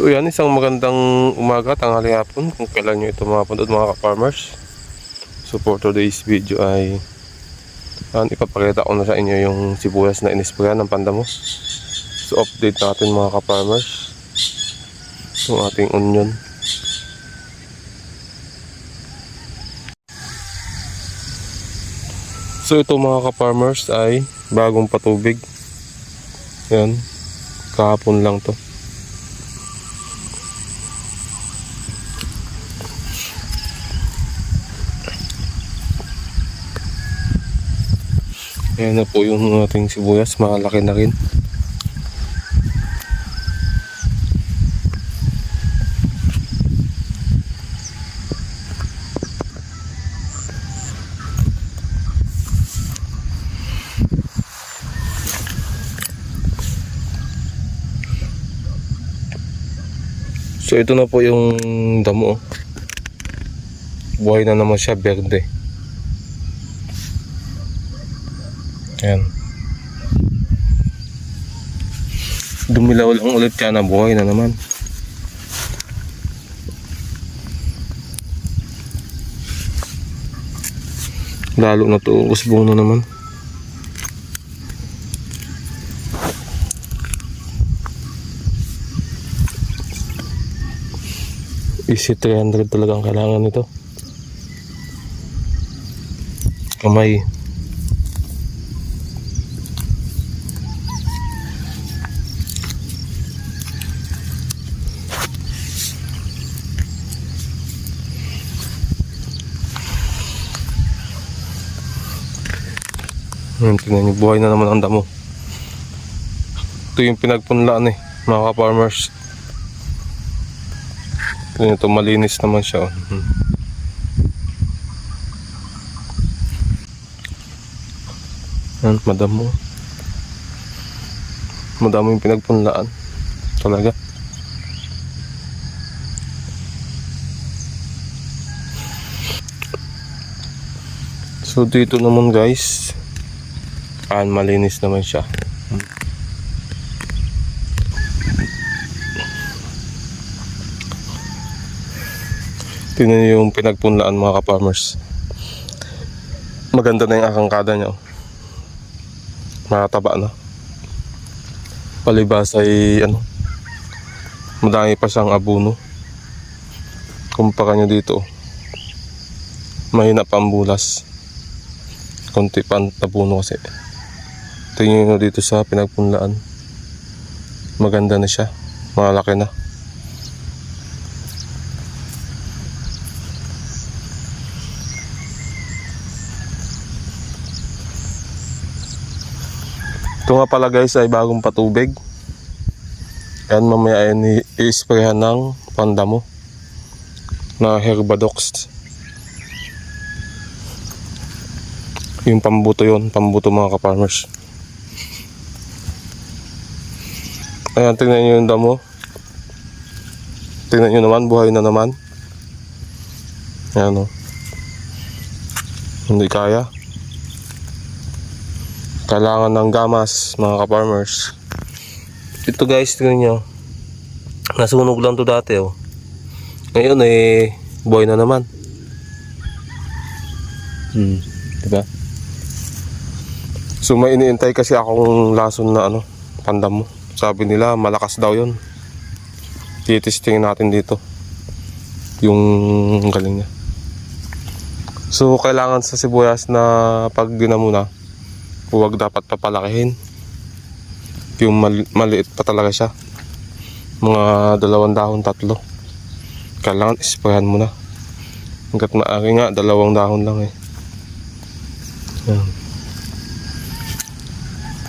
So yan, isang magandang umaga, tanghali hapon kung kailan nyo ito mapanood mga ka-farmers. So for today's video ay yan, ipapakita ko na sa inyo yung sibuyas na inisprayan ng pandamo. So update natin mga ka-farmers. Yung ating onion. So ito mga ka-farmers ay bagong patubig. Yan. Kahapon lang to. Ayan na po yung ating sibuyas. Malaki na rin. So ito na po yung damo. Buhay na naman siya, berde. Ayan. Dumilaw lang ulit siya na buhay na naman. Lalo na to, usbong na naman. Easy 300 talaga ang kailangan nito. Kamay. Ayan, tingnan nyo, buhay na naman ang damo. Ito yung pinagpunlaan eh, mga ka-farmers. Tingnan ito, malinis naman siya. oh. Mhm. Ayan, madamo. Madamo yung pinagpunlaan. Talaga. So dito naman guys, Ah, malinis naman siya. Tingnan niyo yung pinagpunlaan mga ka-farmers. Maganda na yung akangkada niya. Makataba na. Palibas ay ano, madami pa siyang abuno. Kumpara nyo dito. Mahina pa ang bulas. Konti pa ang abuno kasi. Tingnan nyo dito sa pinagpunlaan. Maganda na siya. Malaki na. Ito nga pala guys ay bagong patubig. Yan mamaya ay i-sprayhan ng pandamo na herbadox. Yung pambuto yon pambuto mga ka-farmers. Ayan, tingnan nyo yung damo. Tingnan nyo naman, buhay na naman. Ayan o. Hindi kaya. Kailangan ng gamas, mga ka-farmers. Ito guys, tingnan nyo. Nasunog lang to dati oh. Ngayon eh, buhay na naman. Hmm, diba? So may iniintay kasi akong lason na ano, pandamo. Sabi nila malakas daw yun. Titistingin natin dito. Yung galing niya. So kailangan sa sibuyas na pag dinamo na, huwag dapat papalakihin. Yung mali- maliit pa talaga siya. Mga dalawang dahon, tatlo. Kailangan isprayan mo na. Hanggat maaari nga, dalawang dahon lang eh. Yan.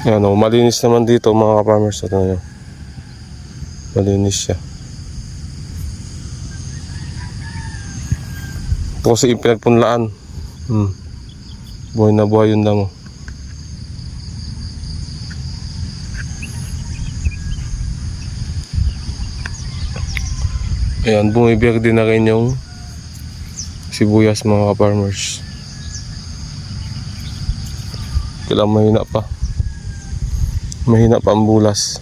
Yan o, malinis naman dito mga ka-farmers. Ito nyo. Malinis siya. Ito kasi yung pinagpunlaan. Hmm. Buhay na buhay yun lang o. Ayan, bumibiyag din na rin yung sibuyas mga ka-farmers. Kailangan mahina pa mahina pa ang bulas.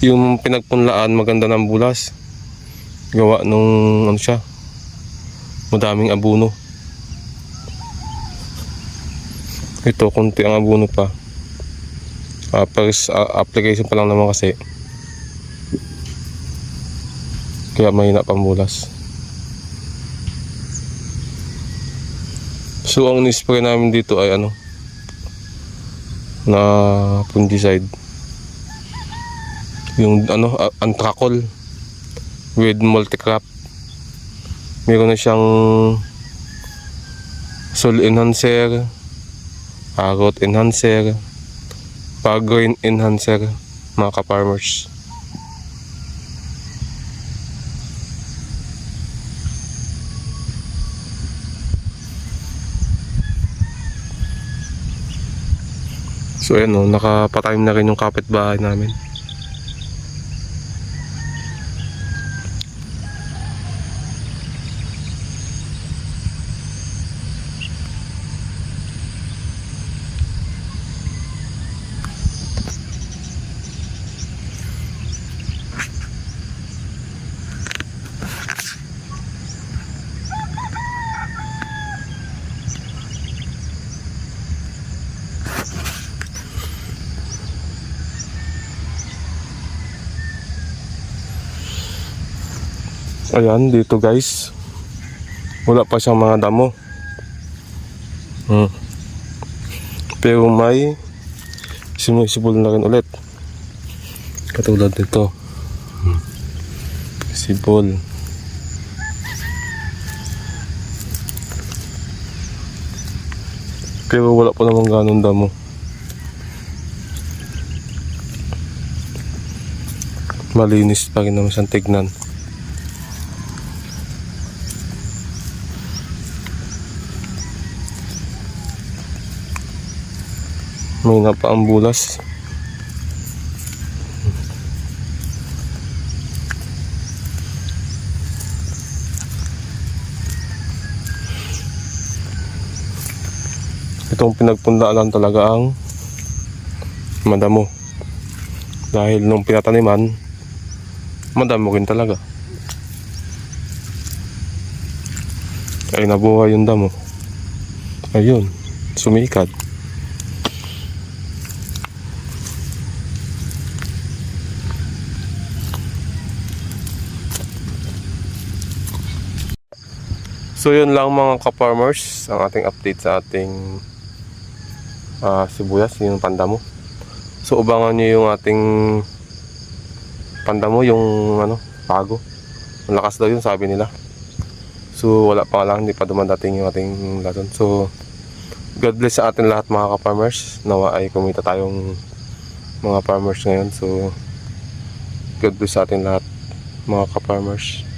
Yung pinagpunlaan maganda ng bulas. Gawa nung ano siya madaming abuno. Ito konti ang abuno pa. Ah, uh, first uh, ah, application pa lang naman kasi. Kaya mahina pang bulas. So ang ni-spray namin dito ay ano na fungicide. Yung ano anthracol with multicrop. Meron na siyang soil enhancer, root enhancer, pag grain enhancer mga ka-farmers. So ayan o, nakapatime na rin yung kapitbahay namin. Ayan, dito guys. Wala pa siyang mga damo. Hmm. Pero may sinisibol na rin ulit. Katulad nito. Hmm. Sibol. Pero wala pa namang ganun damo. Malinis pa rin naman siyang tignan. May napaang bulas. Itong pinagpundaan talaga ang madamo. Dahil nung pinataniman, madamo rin talaga. Ay nabuhay yung damo. Ayun, sumikat. So yun lang mga ka-farmers ang ating update sa ating ah, sibuyas, yung pandamo. So ubangan nyo yung ating pandamo, yung ano, pago. Malakas daw yun sabi nila. So wala pa lang, hindi pa dumadating yung ating lason. So God bless sa atin lahat mga ka-farmers. Nawa ay kumita tayong mga farmers ngayon. So God bless sa atin lahat mga ka-farmers.